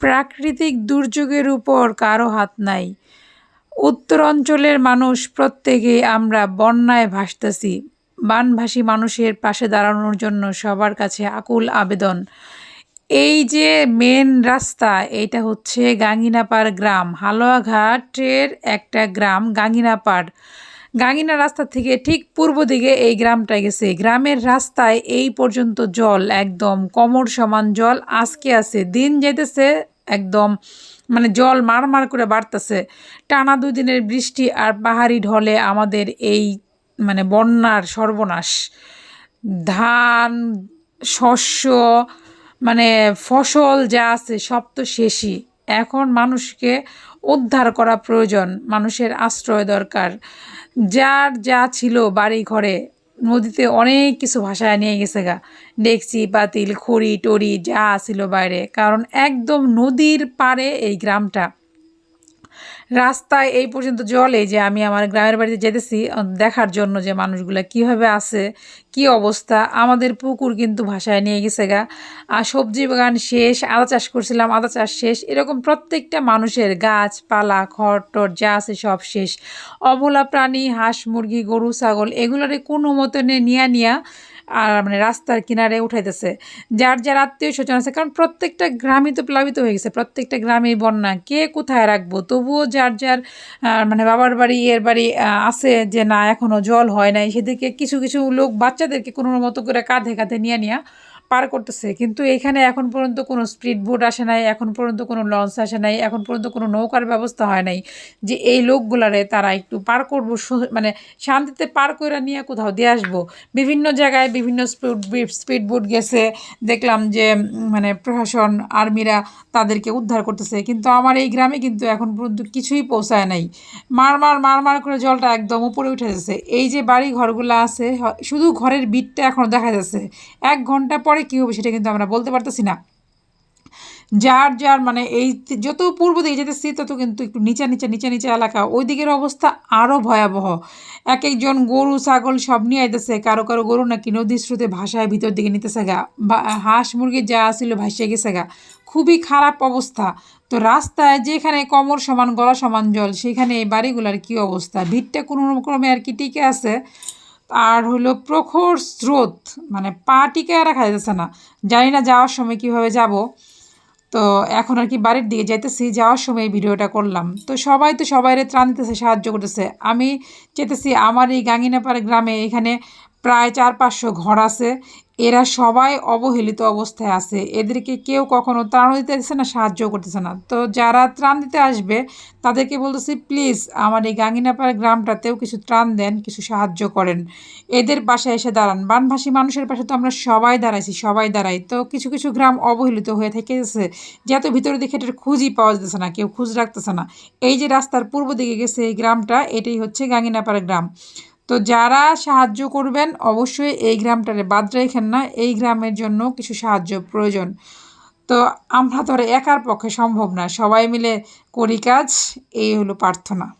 প্রাকৃতিক দুর্যোগের উপর কারও হাত নাই। উত্তর অঞ্চলের মানুষ প্রত্যেকেই আমরা বন্যায় ভাসতেছি। বানভাসী মানুষের পাশে দাঁড়ানোর জন্য সবার কাছে আকুল আবেদন। এই যে মেন রাস্তা, এটা হচ্ছে গাঙ্গিনাপাড় গ্রাম। হালুয়াঘাটের একটা গ্রাম, গাঙ্গিনাপাড়। গাঙ্গিনা রাস্তা থেকে ঠিক পূর্ব দিকে এই গ্রামটায় গেছে। গ্রামের রাস্তায় এই পর্যন্ত জল, একদম কমর সমান জল, আজকে আছে। দিন যেতেছে একদম মানে জল মারমার করে বাড়তেছে। টানা দুদিনের বৃষ্টি আর পাহাড়ি ঢলে আমাদের এই মানে বন্যার সর্বনাশ। ধান, শস্য মানে ফসল যা আছে সব তো শেষই। এখন মানুষকে উদ্ধার করা প্রয়োজন, মানুষের আশ্রয় দরকার। যার যা ছিল বাড়ি ঘরে, নদীতে অনেক কিছু ভাষায় নিয়ে গেছে গা। ডেকচি, পাতিল, খড়ি, টড়ি যা ছিল বাইরে। কারণ একদম নদীর পারে এই গ্রামটা। রাস্তায় এই পর্যন্ত জলে যে আমি আমার গ্রামের বাড়িতে যেতেছি দেখার জন্য যে মানুষগুলো কীভাবে আছে, কি অবস্থা, আমাদের পুকুর কিন্তু ভাষায় নিয়ে গেছে গা। আর সবজি বাগান শেষ, আদা চাষ করছিলাম, আদা চাষ শেষ, এরকম প্রত্যেকটা মানুষের গাছপালা খড়, টর যা আছে সব শেষ। অবলা প্রাণী, হাঁস, মুরগি, গরু, ছাগল, এগুলোরে কোনো মতনে নিয়া নিয়া আর মানে রাস্তার কিনারে উঠাইতেছে। যার যার আত্মীয় স্বজন আছে, কারণ প্রত্যেকটা গ্রামই তো প্লাবিত হয়ে গেছে, প্রত্যেকটা গ্রামেই বন্যা। কে কোথায় রাখব? তবুও যার যার মানে বাবার বাড়ি, এর বাড়ি আছে যে না এখনও জল হয় নাই, সেদিকে কিছু কিছু লোক বাচ্চাদেরকে কোনো মতো করে কাঁধে কাঁধে নিয়ে নিয়ে পার করতেছে। কিন্তু এখানে এখন পর্যন্ত কোনো স্পিড বোট আসে নাই, এখন পর্যন্ত কোনো লঞ্চ আসে নাই, এখন পর্যন্ত কোনো নৌকার ব্যবস্থা হয় নাই যে এই লোকগুলারে তারা একটু পার করব মানে শান্তিতে পার করে নিয়ে কোথাও দিয়ে আসব। বিভিন্ন জায়গায় বিভিন্ন স্পিড স্পিড বোট গেছে, দেখলাম যে মানে প্রশাসন, আর্মিরা তাদেরকে উদ্ধার করতেছে। কিন্তু আমার এই গ্রামে কিন্তু এখন পর্যন্ত কিছুই পৌঁছায় নাই। মারমার মার মার মার করে জলটা একদম উপরে উঠে যাচ্ছে। এই যে বাড়ি ঘরগুলো আছে শুধু ঘরের বিটটা এখনও দেখা যাচ্ছে। এক ঘণ্টা পরে পরে কী হবে সেটা কিন্তু আমরা বলতে পারতেছি না। যার যার মানে এই যত পূর্ব দিকে যেতেছি, তত কিন্তু একটু নিচে নিচে নিচে নিচে এলাকা। ওই দিকের অবস্থা আরও ভয়াবহ। এক একজন গরু, ছাগল সব নিয়ে আইতেছে। কারও কারও গরু নাকি নদীর স্রোতে ভাষায় ভিতর দিকে নিতেছে গা। হাঁস মুরগি যা ছিল ভাসিয়ে গেছে গা। খুবই খারাপ অবস্থা। তো রাস্তায় যেখানে কমর সমান, গলা সমান জল, সেখানে এই বাড়িগুলার কী অবস্থা? ভিড়টা কোনো ক্রমে আর কি টিকে আছে। আর হলো প্রখর স্রোত মানে পা আর রাখা যাচ্ছে না। জানি না যাওয়ার সময় কীভাবে যাব। তো এখন আর কি বাড়ির দিকে যাইতেছি, যাওয়ার সময় এই ভিডিওটা করলাম। তো সবাই তো সবাইরে ত্রাণ দিতেছে, সাহায্য করতেছে। আমি চেতেছি আমার এই গাঙ্গিনাপাড়া গ্রামে এখানে প্রায় চার পাঁচশো ঘর আছে। এরা সবাই অবহেলিত অবস্থায় আছে। এদেরকে কেউ কখনো ত্রাণ দিতেছে না, সাহায্য করতেছে না। তো যারা ত্রাণ দিতে আসবে, তাদেরকে বলতেছি, প্লিজ, আমার এই গাঙ্গিনাপাড়া গ্রামটাতেও কিছু ত্রাণ দেন, কিছু সাহায্য করেন। এদের পাশে এসে দাঁড়ান। বানভাসী মানুষের পাশে তো আমরা সবাই দাঁড়াইছি, সবাই দাঁড়াই। তো কিছু কিছু গ্রাম অবহেলিত হয়ে থেকেছে যেহেতু ভিতরে দিকে এটার খুঁজই পাওয়া যেতেছে না, কেউ খুঁজ রাখতেছে না। এই যে রাস্তার পূর্ব দিকে গেছে এই গ্রামটা, এটাই হচ্ছে গাঙ্গিনাপাড়া গ্রাম। তো যারা সাহায্য করবেন, অবশ্যই এই গ্রামটারে বাদ রেখেন না। এই গ্রামের জন্য কিছু সাহায্য প্রয়োজন। তো আমরা তো একার পক্ষে সম্ভব না। সবাই মিলে করি কাজ, এই হলো প্রার্থনা।